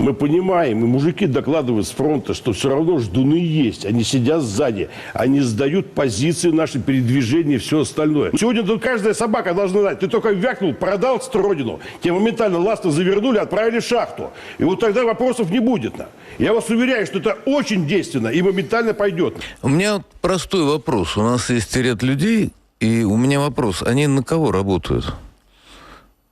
Мы понимаем, и мужики докладывают с фронта, что все равно ждуны есть. Они сидят сзади, они сдают позиции наши, передвижения и все остальное. Сегодня тут каждая собака должна знать, ты только вякнул, продал родину, тебе моментально ласты завернули, отправили в шахту. И вот тогда вопросов не будет. Я вас уверяю, что это очень действенно и моментально пойдет. У меня простой вопрос. У нас есть ряд людей, и у меня вопрос. Они на кого работают?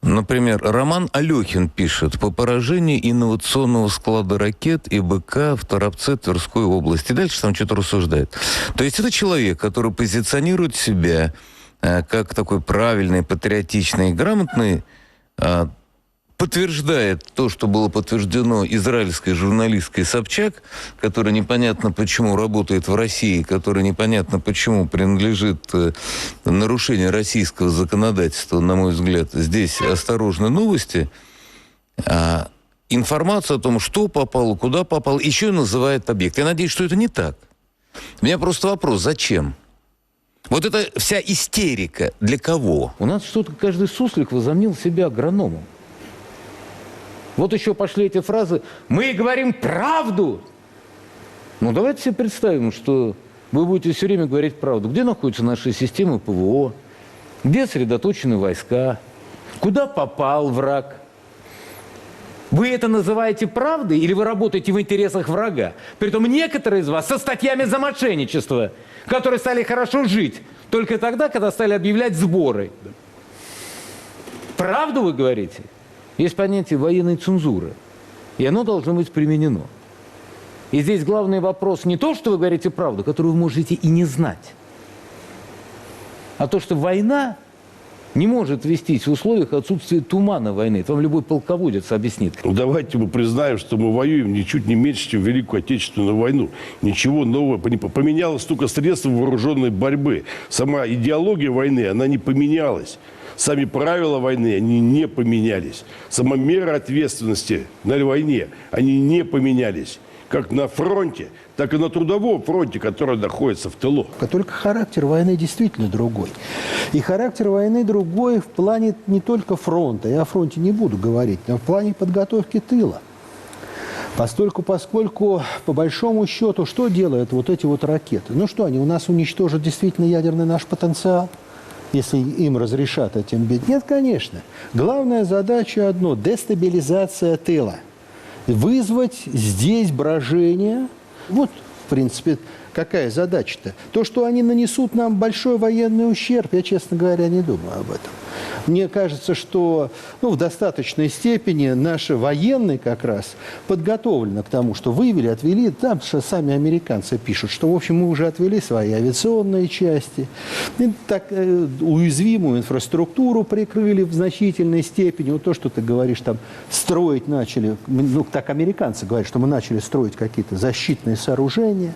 Например, Роман Алехин пишет по поражению инновационного склада ракет и БК в Торопце Тверской области. Дальше там что-то рассуждает. То есть это человек, который позиционирует себя э, как такой правильный, патриотичный и грамотный, э, подтверждает то, что было подтверждено израильской журналисткой Собчак, которая непонятно почему работает в России, которая непонятно почему принадлежит э, нарушению российского законодательства, на мой взгляд. Здесь осторожны новости. А информацию о том, что попало, куда попало, еще и называет объект. Я надеюсь, что это не так. У меня просто вопрос, зачем? Вот эта вся истерика для кого? У нас что-то каждый суслик возомнил себя агрономом. Вот еще пошли эти фразы «Мы говорим правду!» Ну, давайте себе представим, что вы будете все время говорить правду. Где находятся наши системы ПВО? Где сосредоточены войска? Куда попал враг? Вы это называете правдой или вы работаете в интересах врага? Притом некоторые из вас со статьями за мошенничество, которые стали хорошо жить только тогда, когда стали объявлять сборы. Правду вы говорите? Есть понятие военной цензуры, и оно должно быть применено. И здесь главный вопрос не то, что вы говорите правду, которую вы можете и не знать, а то, что война не может вестись в условиях отсутствия тумана войны. Это вам любой полководец объяснит. Ну, Давайте мы признаем, что мы воюем ничуть не меньше, чем Великую Отечественную войну. Ничего нового не по- поменялось только средства вооруженной борьбы. Сама идеология войны, она не поменялась. Сами правила войны, они не поменялись. Сама мера ответственности на войне, они не поменялись. Как на фронте, так и на трудовом фронте, который находится в тылу. Только характер войны действительно другой. И характер войны другой в плане не только фронта, я о фронте не буду говорить, но в плане подготовки тыла. Постольку, поскольку, по большому счету, что делают вот эти вот ракеты? Ну что, они у нас уничтожат действительно ядерный наш потенциал? Если им разрешат этим бить? Нет, конечно. Главная задача одно – дестабилизация тыла. Вызвать здесь брожение. Вот, в принципе, какая задача-то? То, что они нанесут нам большой военный ущерб, я, честно говоря, не думаю об этом. Мне кажется, что ну, в достаточной степени наши военные как раз подготовлены к тому, что вывели, отвели. Там же сами американцы пишут, что, в общем, мы уже отвели свои авиационные части. И так, э, уязвимую инфраструктуру прикрыли в значительной степени. Вот то, что ты говоришь, там строить начали, ну, так американцы говорят, что мы начали строить какие-то защитные сооружения.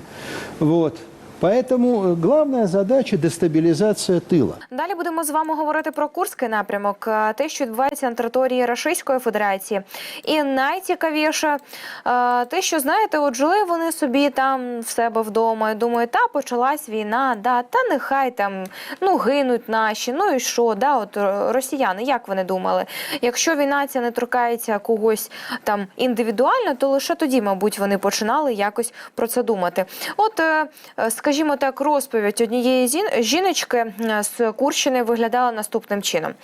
Вот. Поэтому э, главная задача – дестабилизация тыла. Далі будемо з вами говорити про Курський напрямок, е, те, що відбувається на території Російської Федерації. І найцікавіше е, те, що знаєте, от жили вони собі там в себе вдома і думають, та почалась війна, да, та нехай там ну гинуть наші. Ну і що, да, от е, росіяни, як вони думали? Якщо війна ця не торкається когось там індивідуально, то лише тоді, мабуть, вони починали якось про це думати. От, е, е, скажімо так, розповідь однієї жіночки е, з Курщини виглядала наступним чином.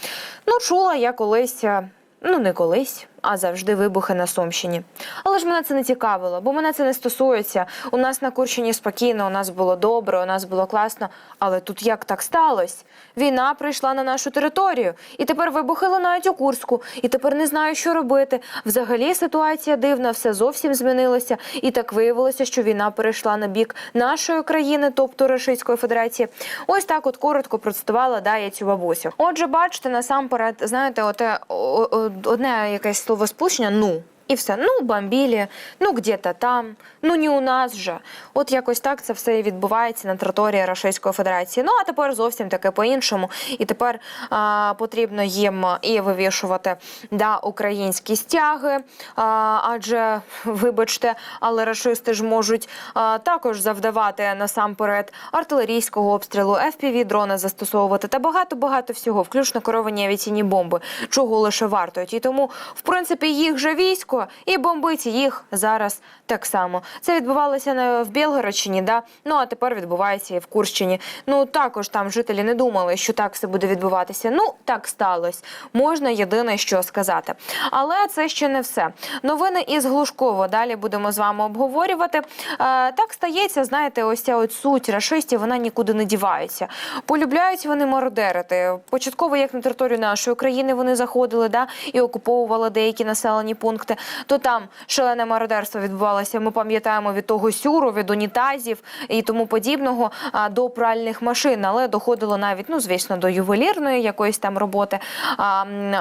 Ну, чула я колись. е, Ну, не колись, а завжди вибухи на Сумщині. Але ж мене це не цікавило, бо мене це не стосується. У нас на Курщині спокійно, у нас було добре, у нас було класно. Але тут як так сталося? Війна прийшла на нашу територію, і тепер вибухи лунають у Курську, і тепер не знаю, що робити. Взагалі ситуація дивна, все зовсім змінилося. І так виявилося, що війна перейшла на бік нашої країни, тобто Російської Федерації. Ось так, от коротко процитувала да, я цю бабусю. Отже, бачите, насамперед, знаєте, оте о- о- одне якесь сполучення ну. І все, ну бомбілі, ну где-то там, ну не у нас же. От якось так це все відбувається на території Російської Федерації. Ну а тепер зовсім таке по-іншому. І тепер а, потрібно їм і вивішувати да, українські стяги. А, адже, вибачте, але рашисти ж можуть а, також завдавати насамперед артилерійського обстрілу, fpv дрони застосовувати та багато багато всього, включно керовані авіаційні бомби, чого лише вартують. І тому, в принципі, їх же військо Рашиською і бомбить їх зараз так само. Це відбувалося на в Білгородщині, да? ну а тепер відбувається і в Курщині. Ну також там жителі не думали, що так все буде відбуватися. Ну так сталося. Можна єдине що сказати. Але це ще не все. Новини із Глушково. Далі будемо з вами обговорювати. Е, так стається, знаєте, ось ця от суть рашистів, вона нікуди не дівається. Полюбляють вони мародерити. Початково, як на територію нашої країни вони заходили, да, і окуповували деякі населені пункти. То там шалене мародерство відбувалося. Ми пам'ятаємо від того сюру, від унітазів і тому подібного до пральних машин, але доходило навіть, ну звісно, до ювелірної якоїсь там роботи.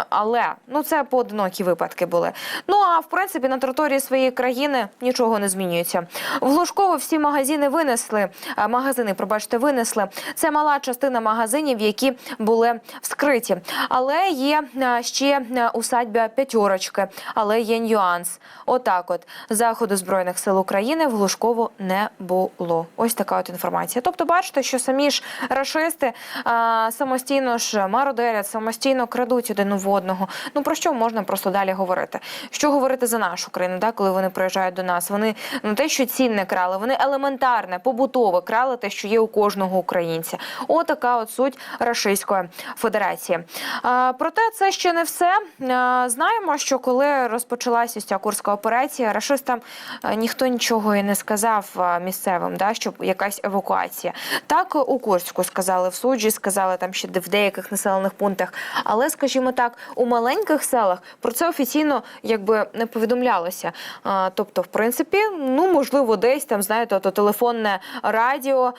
Але ну це поодинокі випадки були. Ну а в принципі на території своєї країни нічого не змінюється. В Глушково всі магазини винесли. Магазини, пробачте, винесли. Це мала частина магазинів, які були вскриті. Але є ще усадьба п'ятерочки, але є нюанс. Отак, от заходу збройних сил України в Глушково не було. Ось така от інформація. Тобто, бачите, що самі ж рашисти а, самостійно ж мародерять, самостійно крадуть один у одного. Ну про що можна просто далі говорити? Що говорити за нашу країну, да, коли вони приїжджають до нас? Вони не те, що цінне крали, вони елементарне, побутове крали те, що є у кожного українця. Отака от суть Рашистської Федерації. А, проте це ще не все. А, знаємо, що коли розпочалася ось ця курська операція, рашистам а, ніхто нічого і не сказав а, місцевим, да, щоб якась евакуація. Так у Курську сказали в суджі, сказали там ще в деяких населених пунктах. Але, скажімо так, у маленьких селах про це офіційно якби не повідомлялося. Тобто, в принципі, ну можливо, десь там знаєте, ото телефонне радіо,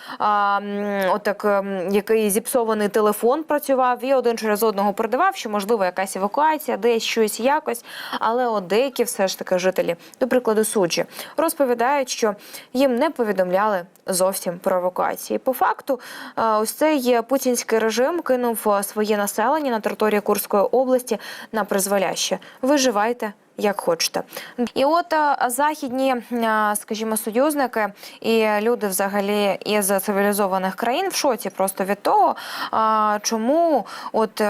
отак, ем, який зіпсований телефон працював, і один через одного передавав, що можливо якась евакуація, десь щось якось. Але от деякі все ж таки жителі, до прикладу, суджі, розповідають, що їм не повідомляли зовсім про евакуації. По факту, е, ось цей путінський режим кинув е, своє населення на території Курської області на призволяще. Виживайте. Як хочете, і от е, західні, скажімо, союзники і люди взагалі із цивілізованих країн в шоці просто від того, чому от.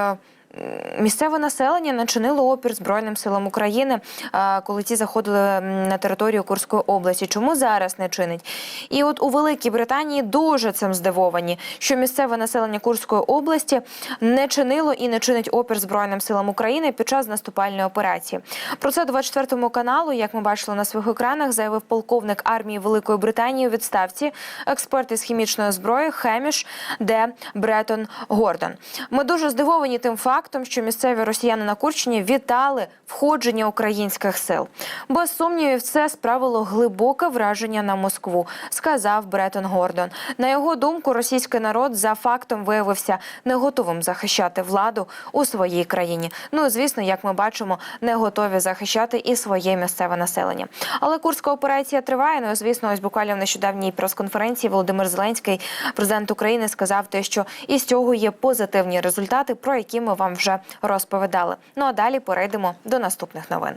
Місцеве населення начинило опір Збройним силам України, коли ті заходили на територію Курської області. Чому зараз не чинить? І от у Великій Британії дуже цим здивовані, що місцеве населення Курської області не чинило і не чинить опір Збройним силам України під час наступальної операції. Про це 24 каналу, як ми бачили на своїх екранах, заявив полковник армії Великої Британії у відставці, експерт із хімічної зброї Хеміш Де Бретон Гордон. Ми дуже здивовані тим фактом, що місцеві росіяни на Курщині вітали входження українських сил. Без сумнівів, це справило глибоке враження на Москву, сказав Бретон Гордон. На його думку, російський народ за фактом виявився не готовим захищати владу у своїй країні. Ну звісно, як ми бачимо, не готові захищати і своє місцеве населення. Але курська операція триває. Ну звісно, ось буквально в нещодавній прес-конференції Володимир Зеленський, президент України, сказав те, що із цього є позитивні результати, про які ми вам вже розповідали. Ну а далі перейдемо до наступних новин.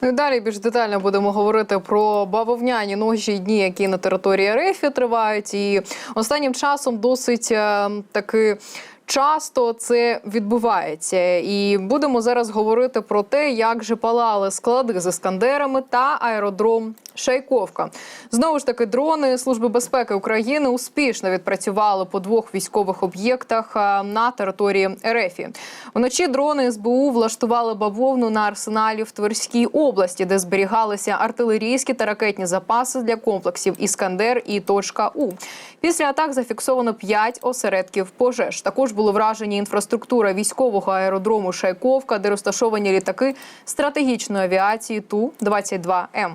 Ну і далі більш детально будемо говорити про бавовняні ножі дні, які на території РФ тривають. І останнім часом досить е, таки. Часто це відбувається, і будемо зараз говорити про те, як же палали склади з іскандерами та аеродром Шайковка. Знову ж таки, дрони Служби безпеки України успішно відпрацювали по двох військових об'єктах на території РФ. Вночі дрони СБУ влаштували бавовну на арсеналі в Тверській області, де зберігалися артилерійські та ракетні запаси для комплексів Іскандер і точка У. Після атак зафіксовано 5 осередків пожеж. Також були вражені інфраструктура військового аеродрому Шайковка, де розташовані літаки стратегічної авіації Ту 22 М.